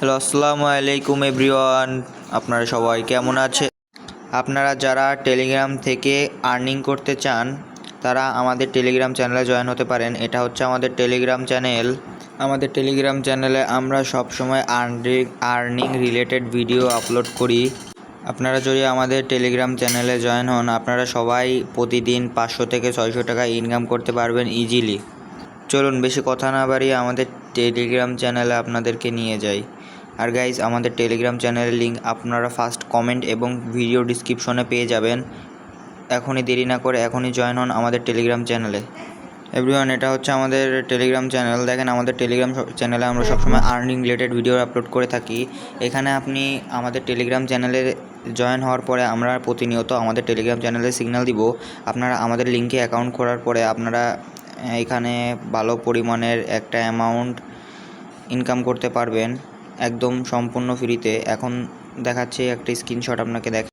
Hello, আসসালামু আলাইকুম everyone. আপনারা সবাই কেমন আছে আপনারা যারা টেলিগ্রাম থেকে আর্নিং করতে চান, তারা আমাদের টেলিগ্রাম চ্যানেলে জয়েন হতে পারেন। এটা হচ্ছে আমাদের টেলিগ্রাম চ্যানেল আমাদের টেলিগ্রাম চ্যানেলে আমরা সব সময় earning earning related video upload করি। আপনারা যদি আমাদের টেলিগ্রাম চ্যানেলে জয়েন হন, আপনারা সবাই প্রতিদিন পাঁচশো থেকে ছয়শো টাকা ইনকাম করতে পারবেন ইজিলি চলুন বেশি কথা না বাড়িয়ে আমাদের টেলিগ্রাম চ্যানেলে আপনাদেরকে নিয়ে যাই। আর গাইজ আমাদের টেলিগ্রাম চ্যানেলের লিঙ্ক আপনারা ফার্স্ট কমেন্ট এবং ভিডিও ডিসক্রিপশনে পেয়ে যাবেন। এখনই দেরি না করে এখনই জয়েন হন আমাদের টেলিগ্রাম চ্যানেলে এভরিওয়ান এটা হচ্ছে আমাদের টেলিগ্রাম চ্যানেল দেখেন, আমাদের টেলিগ্রাম চ্যানেলে আমরা সবসময় আর্নিং রিলেটেড ভিডিও আপলোড করে থাকি। এখানে আপনি আমাদের টেলিগ্রাম চ্যানেলে জয়েন হওয়ার পরে আমরা প্রতিনিয়ত আমাদের টেলিগ্রাম চ্যানেলে সিগন্যাল দিব। আপনারা আমাদের লিঙ্কে অ্যাকাউন্ট করার পরে আপনারা এখানে ভালো পরিমাণের একটা অ্যামাউন্ট ইনকাম করতে পারবেন, একদম সম্পূর্ণ ফ্রিতে এখন দেখাচ্ছি একটা স্ক্রিনশট আপনাকে দেখেন